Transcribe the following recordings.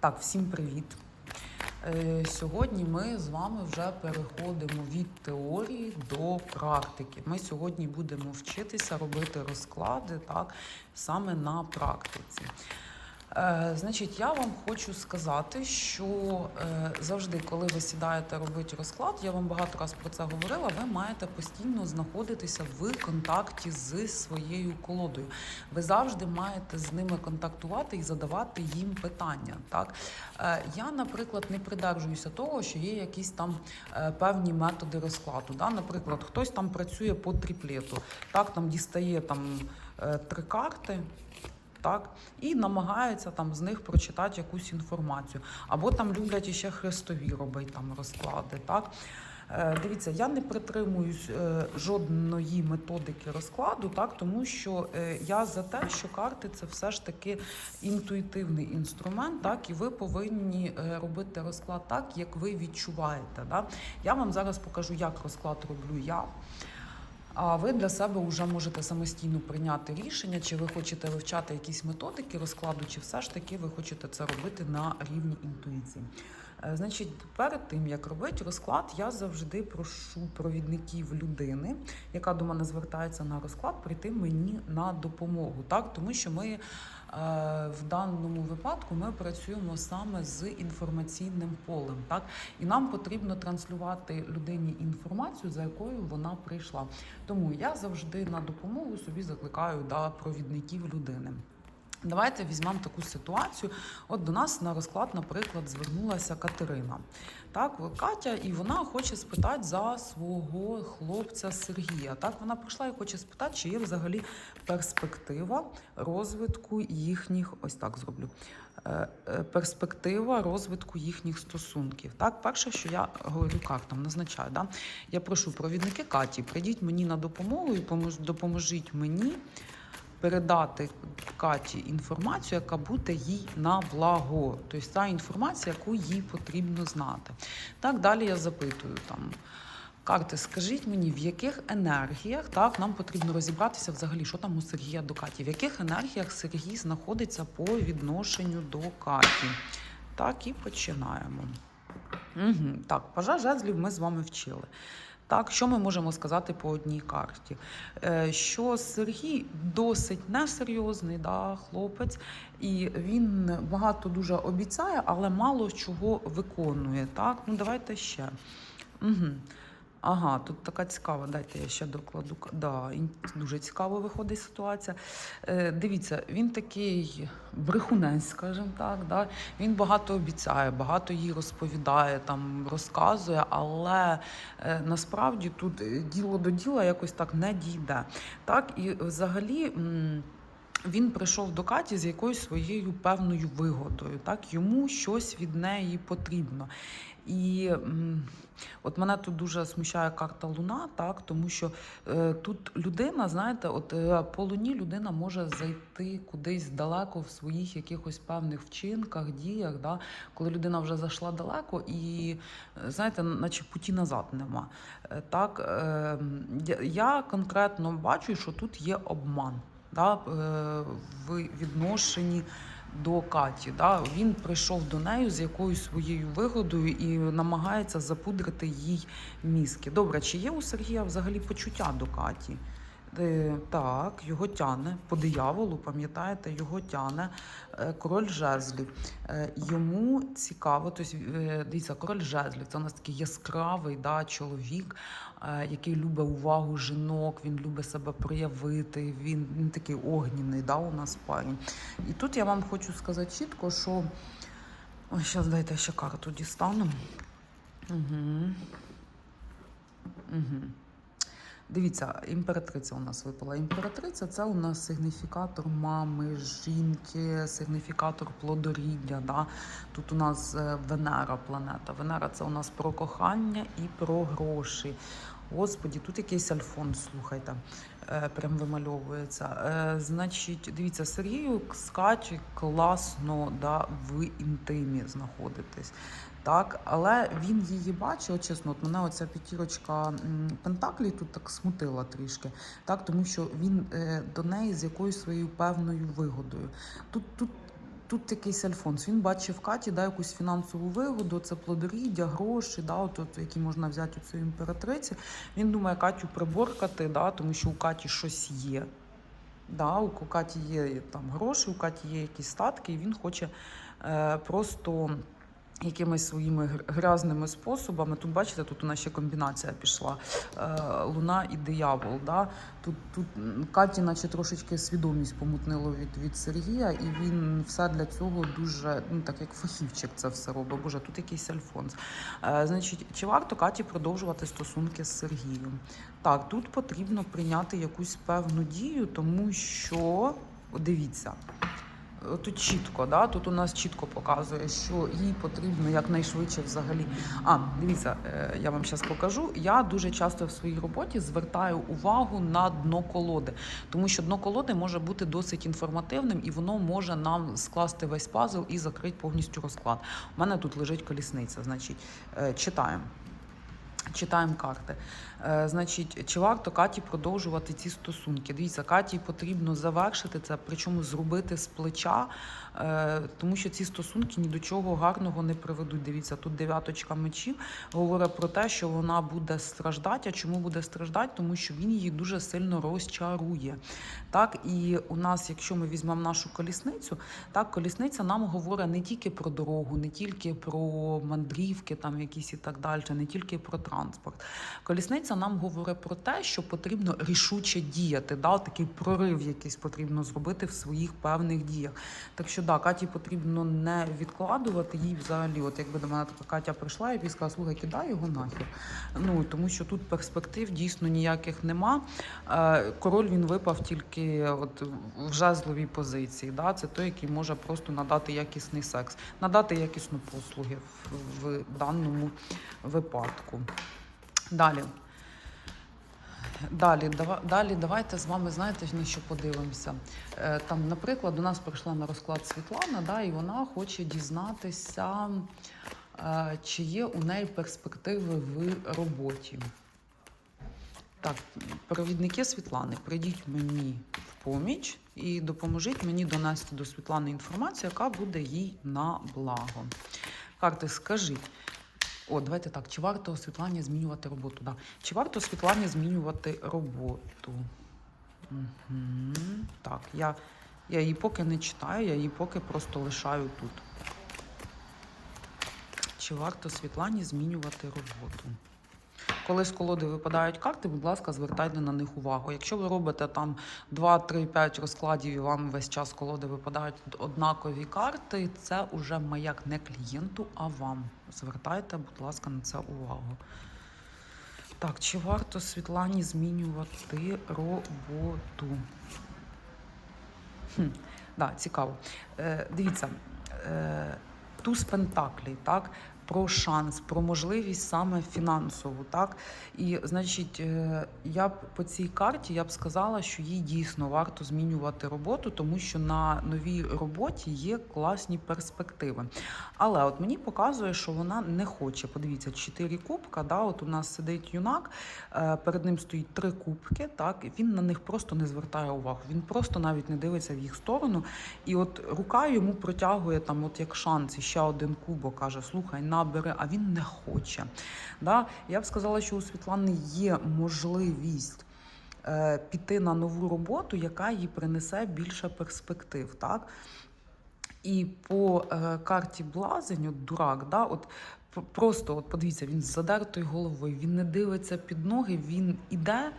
Так, всім привіт. Е, Сьогодні ми з вами вже переходимо від теорії до практики. Ми сьогодні будемо вчитися робити розклади так, саме на практиці. Е, Значить, я вам хочу сказати, що е, завжди, коли ви сідаєте робити розклад, я вам багато раз про це говорила. Ви маєте постійно знаходитися в контакті з своєю колодою. Ви завжди маєте з ними контактувати і задавати їм питання. Так Е, я, наприклад, не придержуюся того, що є якісь там певні методи розкладу. Да? Наприклад, хтось там працює по тріплету, так там дістає там три карти так, і намагаються там з них прочитати якусь інформацію. Або там люблять іще хрестові робити там розклади. Так. Е, Дивіться, я не притримуюсь е, жодної методики розкладу, так тому що е, я за те, що карти це все ж таки інтуїтивний інструмент, так і ви повинні робити розклад так, як ви відчуваєте. Да? Я вам зараз покажу, як розклад роблю я. А ви для себе вже можете самостійно прийняти рішення, чи ви хочете вивчати якісь методики розкладу, чи все ж таки ви хочете це робити на рівні інтуїції. Е, Значить, перед тим як робити розклад, я завжди прошу провідників людини, яка до мене звертається на розклад, прийти мені на допомогу. Так, тому що ми в даному випадку ми працюємо саме з інформаційним полем. Так, і нам потрібно транслювати людині інформацію, за якою вона прийшла. Тому я завжди на допомогу собі закликаю да, провідників людини. Давайте візьмемо таку ситуацію. От до нас на розклад, наприклад, звернулася Катерина. Так, Катя, і вона хоче спитати за свого хлопця Сергія. Так, вона прийшла і хоче спитати, чи є взагалі перспектива розвитку їхніх, ось так зроблю. е, е, Перспектива розвитку їхніх стосунків. Так, перше, що я говорю картам, назначаю. Да? Я прошу провідники Каті, прийдіть мені на допомогу і допоможіть мені передати Каті інформацію, яка буде їй на благо. Тобто та інформація, яку їй потрібно знати. Так далі я запитую там. Карти, скажіть мені, в яких енергіях так нам потрібно розібратися взагалі, що там у Сергія до Каті? В яких енергіях Сергій знаходиться по відношенню до Каті? Так і починаємо. Угу. Так, пажа жезлів ми з вами вчили. Так, що ми можемо сказати по одній карті? Е, Що Сергій досить несерйозний да, хлопець, і він багато дуже обіцяє, але мало чого виконує. Так, ну давайте ще. Угу. Ага, тут така цікава. Дайте я ще докладу. Да, дуже цікаво виходить ситуація. Е, дивіться, він такий брехунець, скажімо так. Да? Він багато обіцяє, багато їй розповідає, там розказує, але е, насправді тут е, діло до діла якось так не дійде. Так, і взагалі. він прийшов до Каті з якоюсь своєю певною вигодою. Так йому щось від неї потрібно. І от мене тут дуже смущає карта Луна, так тому що е, тут людина, знаєте, от е, по луні людина може зайти кудись далеко в своїх якихось певних вчинках, діях, да, коли людина вже зайшла далеко, і знаєте, наче путі назад нема. Е, Так е, я конкретно бачу, що тут є обман да, е, в відношенні до Каті. Да. Він прийшов до неї з якоюсь своєю вигодою і намагається запудрити їй мізки. Добре, чи є у Сергія взагалі почуття до Каті? Е, Так, його тяне по дияволу, пам'ятаєте, його тяне е, король жезлів. Е, Йому цікаво, тобто, дивіться, король жезлів це у нас такий яскравий да, чоловік, який любить увагу жінок, він любить себе проявити, він, він такий огнінний да, у нас парень. І тут я вам хочу сказати чітко, що. Ой, зараз дайте ще карту дістану. Угу. Угу. Дивіться, імператриця у нас випала. Імператриця це у нас сигніфікатор мами, жінки, сигніфікатор плодоріддя. Да? Тут у нас е, Венера планета. Венера це у нас про кохання і про гроші. Господі, тут якийсь альфон, слухайте, е, прям вимальовується. Е, Значить, дивіться, Сергію Каті класно да, в інтимі знаходитись. Так, але він її бачив, чесно, от мене оця п'ятірочка Пентаклі тут так смутила трішки, так, тому що він е, до неї з якоюсь своєю певною вигодою. Тут, тут тут якийсь альфонс. Він бачив в Каті да, якусь фінансову вигоду, це плодоріддя, гроші, да, от, от, які можна взяти у цієї імператриці. Він думає Катю приборкати, да, тому що у Каті щось є. Да, у Каті є там гроші, у Каті є якісь статки, і він хоче е, просто якимись своїми грязними способами. Тут, бачите, тут у нас ще комбінація пішла. Е, Луна і диявол. Да? Тут, тут Каті, наче трошечки свідомість помутнило від, від Сергія, і він все для цього дуже, ну так як фахівчик це все робить. Боже, тут якийсь альфонс. Е, значить, чи варто Каті продовжувати стосунки з Сергієм? Так, тут потрібно прийняти якусь певну дію, тому що дивіться. Тут чітко, да? тут у нас чітко показує, що їй потрібно якнайшвидше взагалі. А, дивіться, е, я вам зараз покажу. Я дуже часто в своїй роботі звертаю увагу на дно колоди, тому що дно колоди може бути досить інформативним і воно може нам скласти весь пазл і закрити повністю розклад. У мене тут лежить колісниця. Значить, е, читаємо. Читаємо карти. Е, значить, чи варто Каті продовжувати ці стосунки? Дивіться, Каті потрібно завершити це, причому зробити з плеча, е, тому що ці стосунки ні до чого гарного не приведуть. Дивіться, тут дев'яточка мечів говорить про те, що вона буде страждати. А чому буде страждати? Тому що він її дуже сильно розчарує. Так, і у нас, якщо ми візьмемо нашу колісницю, так, колісниця нам говорить не тільки про дорогу, не тільки про мандрівки, там якісь і так далі, не тільки про транспорт. Колісниця нам говорить про те, що потрібно рішуче діяти. Да? Такий прорив якийсь потрібно зробити в своїх певних діях. Так що да, Каті потрібно не відкладувати їй взагалі. От якби до мене така Катя прийшла і сказала, слухай, кидай його нахер. Ну тому що тут перспектив дійсно ніяких нема. Е, Король він випав тільки от в жезловій позиції. Да? Це той, який може просто надати якісний секс, надати якісну послуги в даному випадку. Далі. Далі, далі давайте з вами знаєте на що подивимося. Е, Там, наприклад, до нас прийшла на розклад Світлана, да, і вона хоче дізнатися, е, чи є у неї перспективи в роботі. Так, провідники Світлани, прийдіть мені в поміч і допоможіть мені донести до Світлани інформацію, яка буде їй на благо. Карти, скажіть. О, давайте так. Чи варто Світлані змінювати роботу? Да. Чи варто Світлані змінювати роботу? Угу. Так, я, я її поки не читаю, я її поки просто лишаю тут. Чи варто Світлані змінювати роботу? Коли з колоди випадають карти, будь ласка, звертайте на них увагу. Якщо ви робите там 2, 3, 5 розкладів і вам весь час колоди випадають однакові карти, це вже маяк не клієнту, а вам. Звертайте, будь ласка, на це увагу. Так, чи варто Світлані змінювати роботу? Хм, да, цікаво. Е, дивіться, е, туз пентаклей, так? Про шанс, про можливість саме фінансову, так і значить, е, я б по цій карті я б сказала, що їй дійсно варто змінювати роботу, тому що на новій роботі є класні перспективи. Але от мені показує, що вона не хоче. Подивіться, чотири кубка. Да, от у нас сидить юнак, е, перед ним стоїть три кубки. Так, він на них просто не звертає увагу. Він просто навіть не дивиться в їх сторону. І от рука йому протягує там, от як шанс, і ще один кубок каже: Слухай, набери, а він не хоче. Да? Я б сказала, що у Світлани є можливість. е, Піти на нову роботу, яка їй принесе більше перспектив, так? І по е, карті блазень, от дурак, да, от просто от подивіться, він з задертою головою, він не дивиться під ноги, він іде,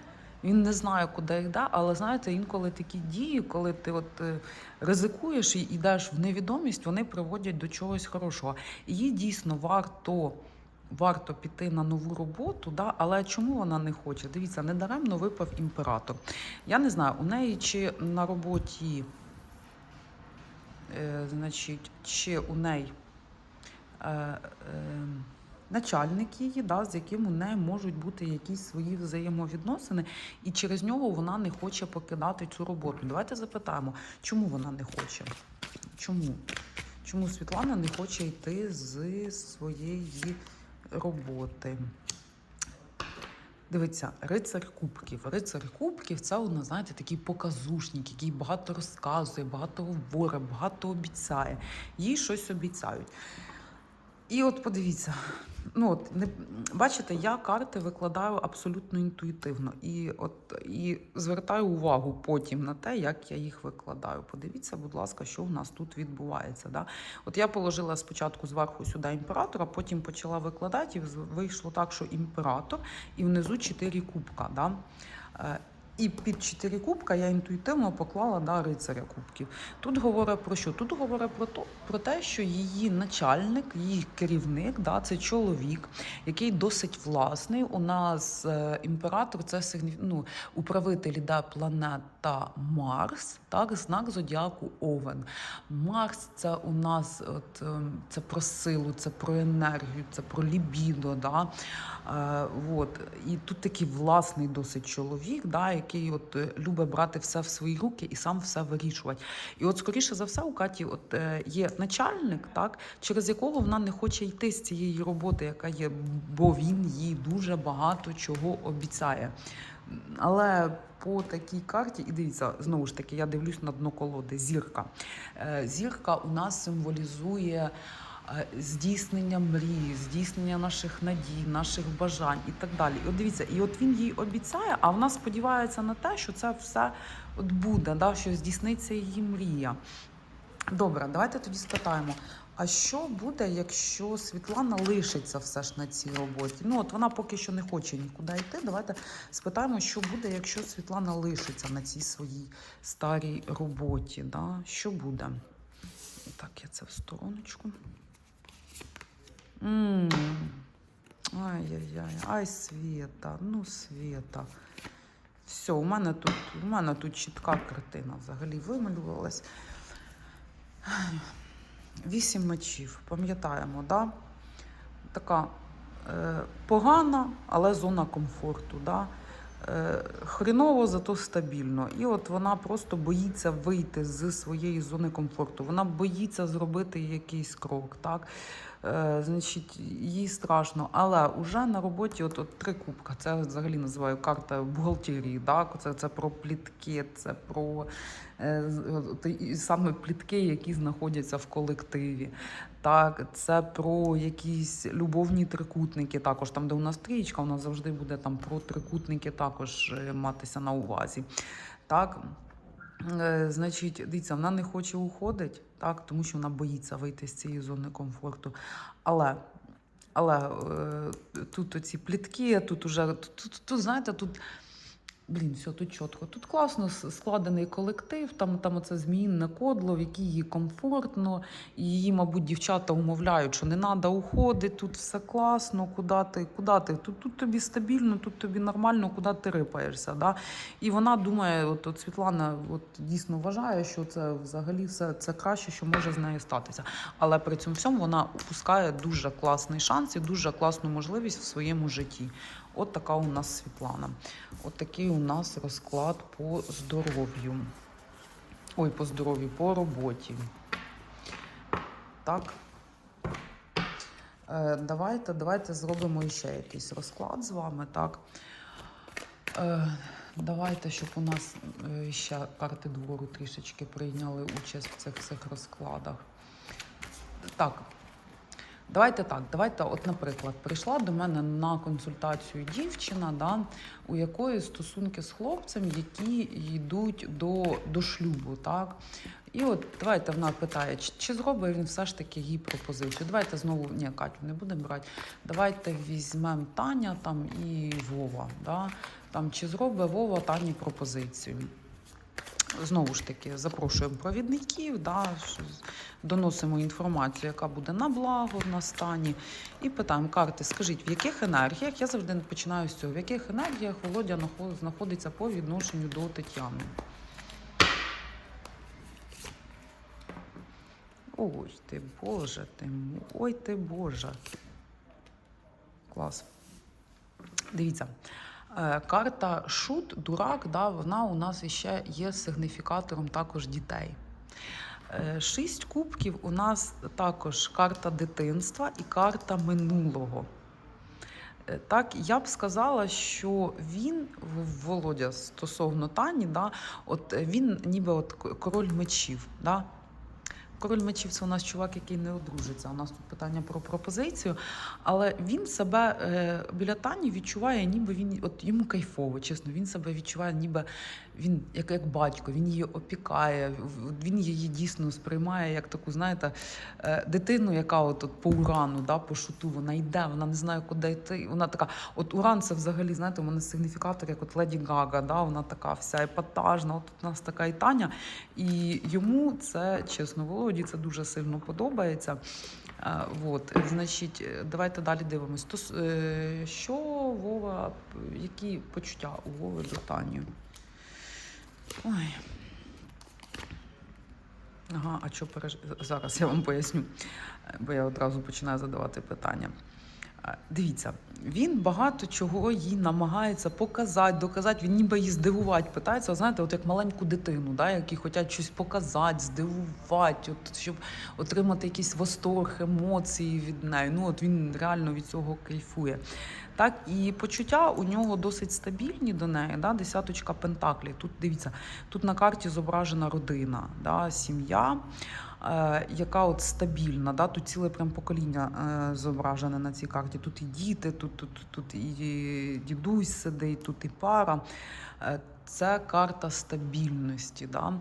він не знає, куди йде. Але знаєте, інколи такі дії, коли ти от е, ризикуєш і йдеш в невідомість, вони приводять до чогось хорошого. Їй дійсно варто. Варто піти на нову роботу, да? але чому вона не хоче? Дивіться, недаремно випав імператор. Я не знаю, у неї чи на роботі е, значить, чи у неї е, е, начальник її, да, з яким у неї можуть бути якісь свої взаємовідносини, і через нього вона не хоче покидати цю роботу. Давайте запитаємо, чому вона не хоче? Чому? Чому Світлана не хоче йти з своєї роботи? Дивіться, рицар кубків. Рицар кубків це у нас, знаєте, такий показушник, який багато розказує, багато говорить, багато обіцяє. Їй щось обіцяють. І от подивіться, ну от не бачите, я карти викладаю абсолютно інтуїтивно і от і звертаю увагу потім на те, як я їх викладаю. Подивіться, будь ласка, що в нас тут відбувається. Да? От я положила спочатку зверху сюди імператора, потім почала викладати, і вийшло так, що імператор, і внизу чотири кубка. Да? Е, І під чотири кубка я інтуїтивно поклала да, рицаря кубків. Тут говорить про що? Тут говорить про, то, про те, що її начальник, її керівник, да, це чоловік, який досить власний. У нас е, імператор це ну, управитель да, планета Марс, так, знак зодіаку Овен. Марс це у нас от, ем, це про силу, це про енергію, це про лібідо. Да? Е, от. І тут такий власний досить чоловік, да, який от, е, любить брати все в свої руки і сам все вирішувати. І от, скоріше за все, у Каті от, е, є начальник, так, через якого вона не хоче йти з цієї роботи, яка є, бо він їй дуже багато чого обіцяє. Але по такій карті, і дивіться, знову ж таки, я дивлюсь на дно колоди. Зірка. Е, Зірка у нас символізує здійснення мрій, здійснення наших надій, наших бажань і так далі. І от дивіться, і от він їй обіцяє, а вона сподівається на те, що це все от буде, да, що здійсниться її мрія. Добре, давайте тоді спитаємо. А що буде, якщо Світлана лишиться все ж на цій роботі? Ну от вона поки що не хоче нікуди йти. Давайте спитаємо, що буде, якщо Світлана лишиться на цій своїй старій роботі. Да? Що буде? Так, я це в стороночку. Ай-яй-яй, ай, Свєта, ну Свєта. Все, у мене тут, у мене тут чітка картина взагалі вималювалась. Вісім мечів, пам'ятаємо, да? така е, погана, але зона комфорту. Да? Е, хріново, зато стабільно. І от вона просто боїться вийти з своєї зони комфорту. Вона боїться зробити якийсь крок. Так? Е, значить, їй страшно. Але вже на роботі от, от три кубка. Це взагалі називаю карта бухгалтерії. Так? Це, це про плітки, це про е, саме плітки, які знаходяться в колективі. Так, це про якісь любовні трикутники. Також там, де у нас трієчка, у завжди буде там про трикутники також е, матися на увазі. Так. Е, Значить, дивіться, вона не хоче уходити, так, тому що вона боїться вийти з цієї зони комфорту. Але, але е, тут оці плітки, тут уже тут, тут, тут, знаєте, тут. Блін, все тут чітко. Тут класно складений колектив, там, там оце зміїнне кодло, в якій їй комфортно. Її, мабуть, дівчата умовляють, що не треба уходити, тут все класно, куди ти, куди ти? Тут, тут тобі стабільно, тут тобі нормально, куди ти рипаєшся. Да? І вона думає, от, от Світлана от, дійсно вважає, що це взагалі все це краще, що може з нею статися. Але при цьому всьому вона упускає дуже класний шанс і дуже класну можливість в своєму житті. От така у нас Світлана. От такий у нас розклад по здоров'ю. Ой, по здоров'ю, по роботі. Так. Е, давайте, давайте зробимо ще якийсь розклад з вами. Так. Е, давайте, щоб у нас е, ще карти двору трішечки прийняли участь в цих всіх розкладах. Так. Давайте так, давайте, от, наприклад, прийшла до мене на консультацію дівчина, да, у якої стосунки з хлопцем, які йдуть до, до шлюбу. Так? І от давайте вона питає, чи, чи зробить він все ж таки їй пропозицію. Давайте знову, ні, Катю, не будемо брати. Давайте візьмемо Таня там і Вова. Да? Там, чи зробить Вова Тані пропозицію. Знову ж таки, запрошуємо провідників, да, доносимо інформацію, яка буде на благо на стані, і питаємо карти, скажіть, в яких енергіях, я завжди починаю з цього, в яких енергіях Володя знаходиться по відношенню до Тетяни. Ой ти Боже ти, ой ти Боже. Клас. Дивіться. Е, Карта шут, дурак, да, вона у нас ще є сигніфікатором також дітей. Е, Шість кубків у нас також карта дитинства і карта минулого. Е, Так, я б сказала, що він, Володя, стосовно Тані, да, от він ніби от король мечів. Да? Король мечів це у нас чувак, який не одружиться. У нас тут питання про пропозицію. Але він себе е, біля Тані відчуває, ніби він от йому кайфово, чесно. Він себе відчуває, ніби він як, як батько, він її опікає, він її дійсно сприймає як таку, знаєте, е, дитину, яка от, от по урану, да, по шуту, вона йде, вона не знає, куди йти. Вона така, от уран це взагалі, знаєте, у мене сигніфікатор, як от Леді Гага, да, вона така вся епатажна. От у нас така і Таня. І йому це, чесно, Володі, це дуже сильно подобається. Е, От, значить, е, давайте далі дивимось. Тос, е, що Вова, які почуття у Вови до Тані? Ой. Ага, а що переж... зараз я вам поясню, бо я одразу починаю задавати питання. Дивіться, він багато чого їй намагається показати, доказати. Він ніби її здивувати питається, знаєте, от як маленьку дитину, да, які хочуть щось показати, здивувати, от, щоб отримати якийсь восторг, емоції від неї. Ну от він реально від цього кайфує. Так, і почуття у нього досить стабільні до неї. Да? Десяточка пентаклів. Тут дивіться, тут на карті зображена родина, да? сім'я, яка от стабільна. Да? Тут ціле прям покоління е, зображене на цій карті. Тут і діти, тут, тут, тут і дідусь сидить, тут і пара. Е, Це карта стабільності. Да?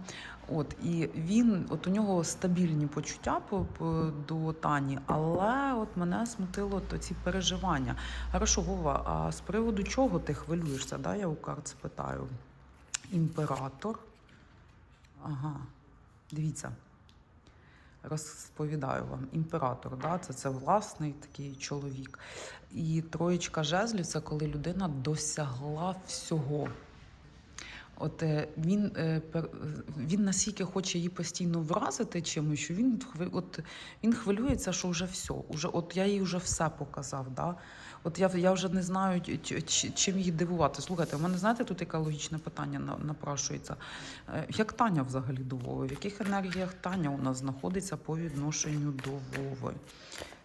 От і він, от у нього стабільні почуття по, по до Тані, але от мене смутило то ці переживання. Хорошо, Вова, а з приводу чого ти хвилюєшся? Да? Я у карт спитаю. Імператор. Ага, дивіться. Розповідаю вам, імператор, да, це, це власний такий чоловік. І троєчка жезлів це коли людина досягла всього. От е, він, е, він настільки хоче її постійно вразити чимось, що він, от, він хвилюється, що вже все. Уже, от я їй вже все показав. Да? От я, я вже не знаю, чим її дивувати. Слухайте, у мене знаєте, тут яке логічне питання на- напрашується. Е, Як Таня взагалі до Вови? В яких енергіях Таня у нас знаходиться по відношенню до Вови?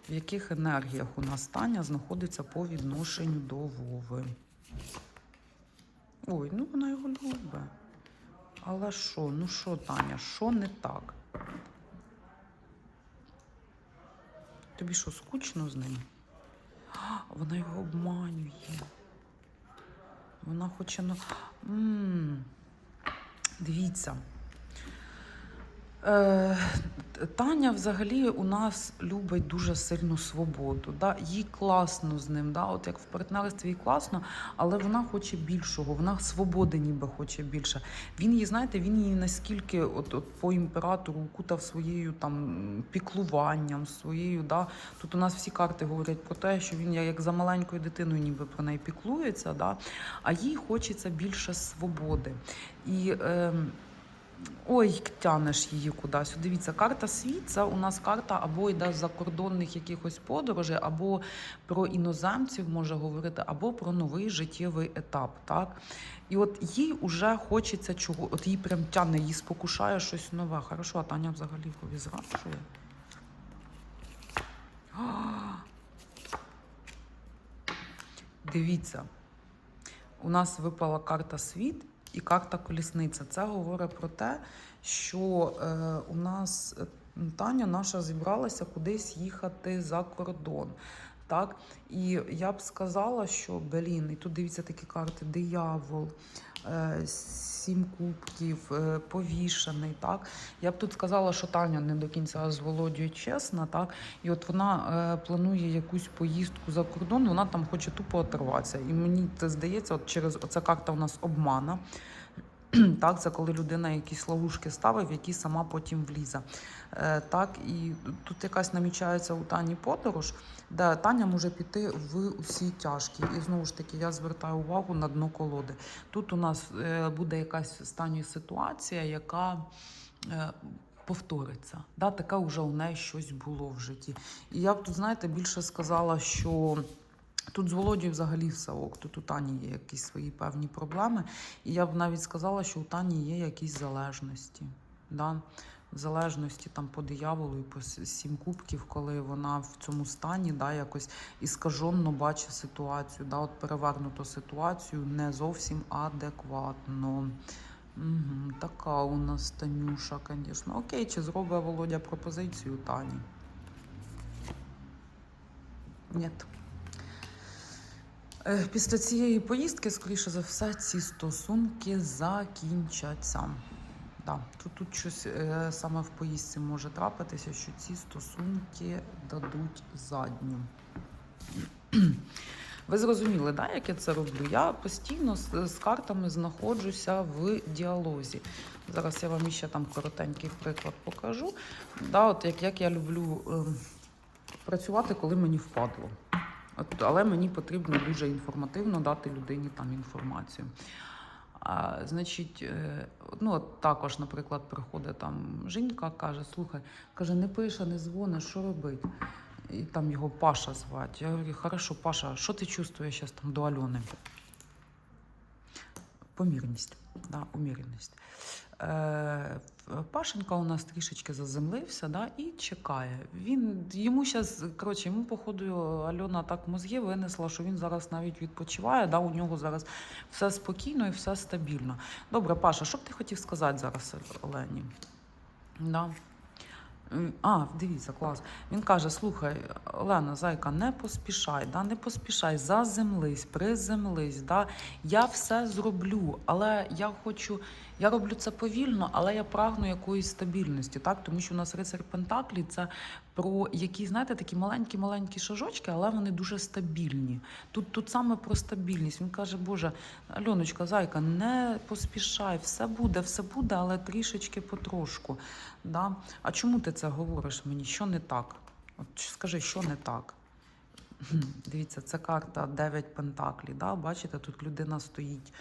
В яких енергіях у нас Таня знаходиться по відношенню до Вови? Ой, ну вона його любить. Але що, ну що, Таня, що не так? Тобі що, скучно з ним? Вона його обманює. Вона хоче ну. м Дивіться. Е, Таня взагалі у нас любить дуже сильно свободу. Да? Їй класно з ним, да? от як в партнерстві їй класно, але вона хоче більшого, вона свободи ніби хоче більше. Він її, знаєте, він її наскільки от, от по імператору укутав своєю там піклуванням, своєю. Да? Тут у нас всі карти говорять про те, що він як за маленькою дитиною ніби про неї піклується, да? а їй хочеться більше свободи. І ем, Ой, тянеш її кудись. Дивіться, карта світ це у нас карта або йде з закордонних якихось подорожей, або про іноземців може говорити, або про новий життєвий етап. Так? І от їй вже хочеться чого, от їй прям тяне, її спокушає щось нове. Хорошо, а Таня взагалі кові зраджує. Дивіться, у нас випала карта світ і карта колісниця. Це говорить про те, що е, у нас е, Таня наша зібралася кудись їхати за кордон. Так? І я б сказала, що блін, і тут дивіться такі карти: диявол, е, сім кубків, е, повішений. Так? Я б тут сказала, що Таня не до кінця з Володією чесна, так? І от вона е, планує якусь поїздку за кордон, вона там хоче тупо оторватися. І мені це здається, от через оця карта у нас обмана. Так, це коли людина якісь ловушки ставить, в які сама потім влізе. Е, так, і тут якась намічається у Тані подорож, де Таня може піти в усі тяжкі. І знову ж таки, я звертаю увагу на дно колоди. Тут у нас е, буде якась остання ситуація, яка. е, Повториться, да, таке вже у неї щось було в житті. І я б тут, знаєте, більше сказала, що Тут з Володією взагалі все ок. Тут у Тані є якісь свої певні проблеми. І я б навіть сказала, що у Тані є якісь залежності. Да? залежності там по дияволу і по сім кубків, коли вона в цьому стані, да, якось іскаженно бачить ситуацію, да, от перевернуту ситуацію не зовсім адекватно. Угу, така у нас Танюша, звісно. Окей, чи зробить Володя пропозицію Тані? Ні. Е, Після цієї поїздки, скоріше за все, ці стосунки закінчаться. Да, тут, тут щось е, саме в поїздці може трапитися, що ці стосунки дадуть задню. Ви зрозуміли, да, як я це роблю? Я постійно з, з картами знаходжуся в діалозі. Зараз я вам ще там коротенький приклад покажу. Да, от як, як я люблю ем, працювати, коли мені впадло. От, але мені потрібно дуже інформативно дати людині там інформацію. А, значить, е, ну от також, наприклад, приходить там жінка, каже: слухай, каже, не пише, не дзвонить, що робить? І там його Паша звати. Я говорю, хорошо, Паша, що ти чувствуєш зараз там до Альони? Помірність, да, умірність. Е, Пашенька у нас трішечки заземлився да, і чекає. Він, йому зараз, коротше, йому, походу, Альона так мозги винесла, що він зараз навіть відпочиває, да, у нього зараз все спокійно і все стабільно. Добре, Паша, що б ти хотів сказати зараз Олені? Да. А, дивіться, клас. Він каже: слухай, Олена, зайка, не поспішай, да, не поспішай, заземлись, приземлись. Да. Я все зроблю, але я хочу, я роблю це повільно, але я прагну якоїсь стабільності, так? Тому що у нас рицар Пентаклі це про які, знаєте, такі маленькі-маленькі шажочки, але вони дуже стабільні. Тут, тут саме про стабільність. Він каже, Боже, Альоночка, зайка, не поспішай, все буде, все буде, але трішечки потрошку. Да? А чому ти це говориш мені? Що не так? От скажи, що не так? Дивіться, це карта 9 пентаклі. Да? Бачите, тут людина стоїть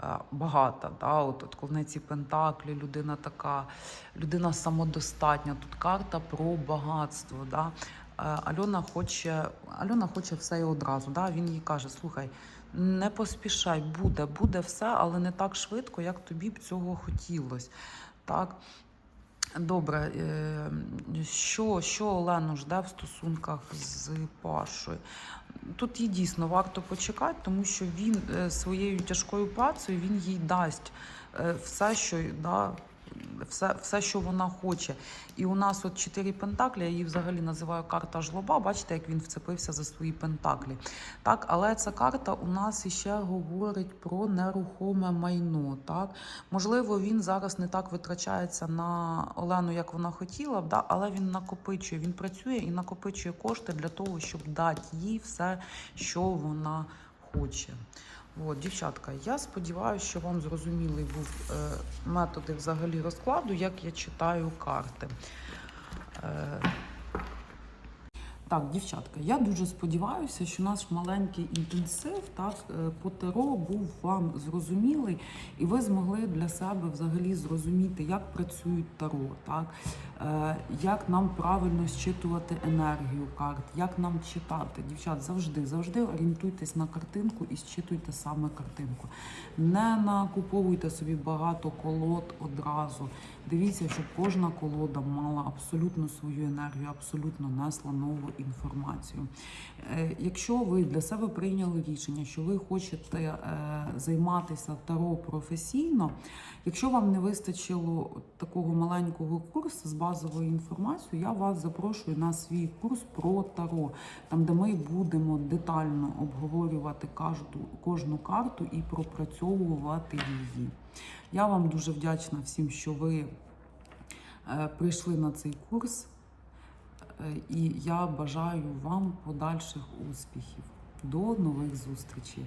е, багата. Да? От, от коли пентаклі, людина така, людина самодостатня. Тут карта про багатство. Да? Е, Альона хоче, Альона хоче все і одразу. Да? Він їй каже: слухай, не поспішай, буде, буде все, але не так швидко, як тобі б цього хотілося. Так? Добре, е, що, що Олену жде в стосунках з Пашою? Тут їй дійсно варто почекати, тому що він е, своєю тяжкою працею він їй дасть е, все, що да, все, все, що вона хоче. І у нас от чотири пентаклі, я її взагалі називаю карта жлоба. Бачите, як він вцепився за свої пентаклі. Так, але ця карта у нас іще говорить про нерухоме майно. Так, можливо, він зараз не так витрачається на Олену, як вона хотіла да, але він накопичує, він працює і накопичує кошти для того, щоб дати їй все, що вона хоче. От, дівчатка, я сподіваюся, що вам зрозумілий був е, методи взагалі розкладу, як я читаю карти. Так, дівчатка, я дуже сподіваюся, що наш маленький інтенсив так, е, по таро був вам зрозумілий, і ви змогли для себе взагалі зрозуміти, як працюють таро, так, е, як нам правильно щитувати енергію карт, як нам читати. Дівчат, завжди, завжди орієнтуйтесь на картинку і щитуйте саме картинку. Не накуповуйте собі багато колод одразу. Дивіться, щоб кожна колода мала абсолютно свою енергію, абсолютно несла нову інформацію. Е, Якщо ви для себе прийняли рішення, що ви хочете е, займатися таро професійно, якщо вам не вистачило такого маленького курсу з базовою інформацією, я вас запрошую на свій курс про таро, там де ми будемо детально обговорювати кожну, карту і пропрацьовувати її. Я вам дуже вдячна всім, що ви е, прийшли на цей курс, і я бажаю вам подальших успіхів. До нових зустрічей!